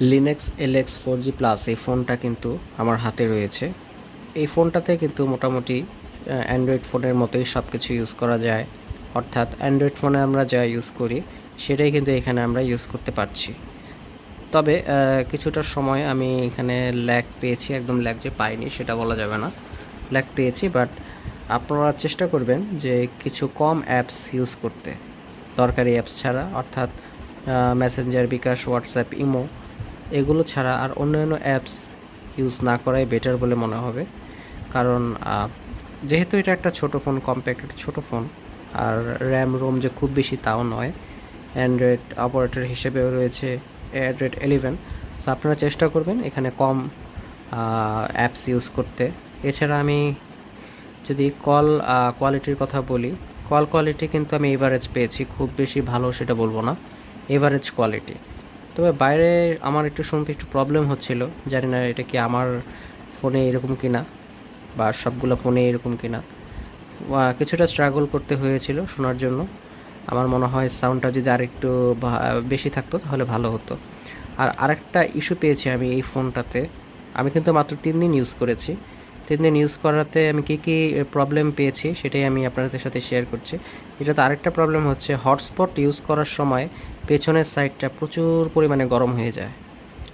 লিনেক্স LX four G plus এই ফোনটা কিন্তু আমার হাতে রয়েছে। এই ফোনটাতে কিন্তু মোটামুটি অ্যান্ড্রয়েড ফোনের মতোই সব কিছু ইউজ করা যায়। অর্থাৎ অ্যান্ড্রয়েড ফোনে আমরা যা ইউজ করি, সেটাই কিন্তু এখানে আমরা ইউজ করতে পারছি। তবে কিছুটা সময় আমি এখানে ল্যাগ পেয়েছি, একদম ল্যাগ যে পাইনি, সেটা বলা যাবে না। ল্যাগ পেয়েছি বাট আপনারা চেষ্টা করবেন যে কিছু কম অ্যাপস ইউজ করতে। দরকারি অ্যাপস ছাড়া, অর্থাৎ মেসেঞ্জার বিকাশ হোয়াটসঅ্যাপ ইমো এগুলো ছাড়া আর অন্যান্য অ্যাপস ইউজ না করাই বেটার বলে মনে হবে। কারণ যেহেতু এটা একটা ছোট ফোন কম্প্যাক্ট একটা ছোটো ফোন আর র্যাম রোম যে খুব বেশি তাও নয় অ্যান্ড্রয়েড অপারেটর হিসেবেও রয়েছে অ্যান্ড্রয়েড এলেভেন সো আপনারা চেষ্টা করবেন এখানে কম অ্যাপস ইউজ করতে। এছাড়া আমি যদি কল কোয়ালিটির কথা বলি কল কোয়ালিটি কিন্তু আমি এভারেজ পেয়েছি, খুব বেশি ভালো সেটা বলব না। এভারেজ কোয়ালিটি তবে বাইরে আমার একটু শুনতে একটু প্রবলেম হচ্ছিল। জানি না এটা কি আমার ফোনে এরকম কিনা বা সবগুলো ফোনে এরকম কিনা। আহ, কিছুটা স্ট্রাগল করতে হয়েছিল শোনার জন্য। আমার মনে হয় সাউন্ডটা যদি আরেকটু বেশি থাকতো তাহলে ভালো হতো। আর আরেকটা ইস্যু পেয়েছি আমি এই ফোনটাতে আমি কিন্তু মাত্র তিন দিন ইউজ করেছি। তিন দিন ইউজ করাতে আমি কী কী প্রবলেম পেয়েছি সেটাই আমি আপনাদের সাথে শেয়ার করছি। এটাতে আরেকটা প্রবলেম হচ্ছে হটস্পট ইউজ করার সময় পেছনের সাইডটা প্রচুর পরিমাণে গরম হয়ে যায়।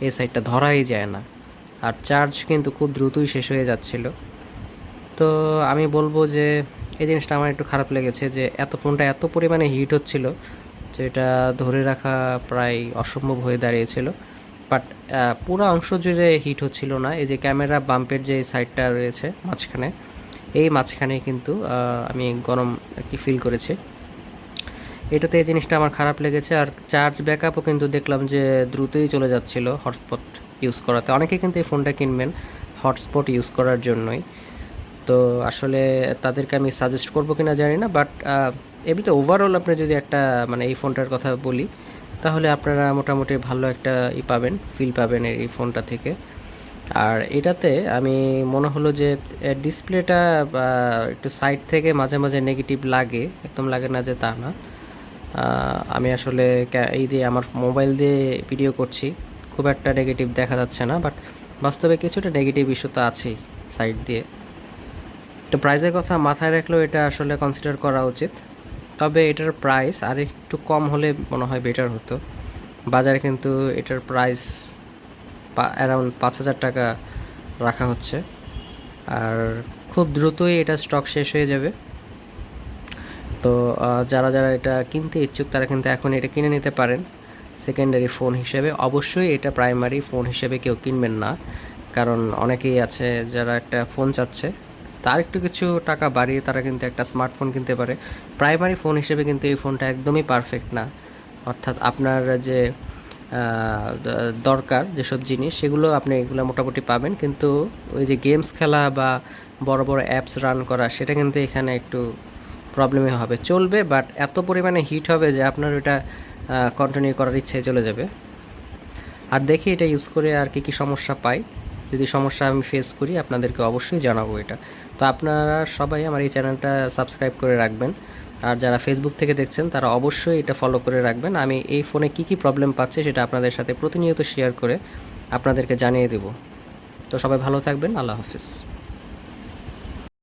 এই সাইডটা ধরাই যায় না। আর চার্জ কিন্তু খুব দ্রুতই শেষ হয়ে যাচ্ছিল। তো আমি বলব যে, এই জিনিসটা আমার একটু খারাপ লেগেছে যে, এত ফোনটা এত পরিমাণে হিট হচ্ছিল যেটা ধরে রাখা প্রায় অসম্ভব হয়ে দাঁড়িয়েছিল। বাট পুরো অংশ জুড়ে হিট হচ্ছিল না। এই যে ক্যামেরা বাম্পের যে সাইডটা রয়েছে মাঝখানে, এই মাঝখানে কিন্তু আমি গরম একটি ফিল করেছি। এটাতে এই জিনিসটা আমার খারাপ লেগেছে। আর চার্জ ব্যাকআপও কিন্তু দেখলাম যে দ্রুতই চলে যাচ্ছিল হটস্পট ইউজ করাতে। অনেকে কিন্তু এই ফোনটা কিনবেন হটস্পট ইউজ করার জন্যই। তো আসলে তাদেরকে আমি সাজেস্ট করব কিনা জানি না বাট এমনিতে ওভারঅল আপনি যদি একটা মানে এই ফোনটার কথা বলি তাহলে আপনারা মোটামুটি ভালো একটা ই পাবেন ফিল পাবেন এই ফোনটা থেকে। আর এটাতে আমি মনে হলো যে ডিসপ্লেটা একটু সাইড থেকে মাঝে মাঝে নেগেটিভ লাগে, একদম লাগে না যে তা না। আমি আসলে এই দিয়ে আমার মোবাইল দিয়ে ভিডিও করছি, খুব একটা নেগেটিভ দেখা যাচ্ছে না বাট বাস্তবে কিছুটা নেগেটিভ ইস্যু তো আছেই সাইড দিয়ে। তো প্রাইসের কথা মাথায় রাখলেও এটা আসলে কনসিডার করা উচিত। তবে এটার প্রাইস আর একটু কম হলে মনে হয় বেটার হতো। বাজারে কিন্তু এটার প্রাইস অ্যারাউন্ড পাঁচ হাজার টাকা রাখা হচ্ছে। আর খুব দ্রুতই এটা স্টক শেষ হয়ে যাবে। তো যারা যারা এটা কিনতে ইচ্ছুক, তারা কিন্তু এখন এটা কিনে নিতে পারেন। সেকেন্ডারি ফোন হিসেবে। অবশ্যই এটা প্রাইমারি ফোন হিসেবে কেউ কিনবেন না। কারণ অনেকেই আছে যারা একটা ফোন চাচ্ছে। তার একটু কিছু টাকা বাড়িয়ে তারা কিন্তু একটা স্মার্টফোন কিনতে পারে। প্রাইমারি ফোন হিসেবে কিন্তু এই ফোনটা একদমই পারফেক্ট না। অর্থাৎ আপনার যে দরকার যেসব জিনিস, সেগুলো আপনি এগুলো মোটামুটি পাবেন। কিন্তু ওই যে গেমস খেলা বা বড় বড় অ্যাপস রান করা, সেটা কিন্তু এখানে একটু প্রবলেমে হবে। চলবে বাট এত পরিমাণে হিট হবে যে আপনার ওটা কন্টিনিউ করার ইচ্ছে চলে যাবে। আর দেখি এটা ইউজ করে আর কি কি সমস্যা পাই যদি সমস্যা আমি ফেস করি, আপনাদেরকে অবশ্যই জানাব এটা। তো আপনারা সবাই আমার এই চ্যানেলটা সাবস্ক্রাইব করে রাখবেন। আর যারা ফেসবুক থেকে দেখছেন, তারা অবশ্যই এটা ফলো করে রাখবেন। আমি এই ফোনে কি কি প্রবলেম পাচ্ছে, সেটা আপনাদের সাথে প্রতিনিয়ত শেয়ার করে আপনাদেরকে জানিয়ে দেব। তো সবাই ভালো থাকবেন, আল্লাহ হাফিজ।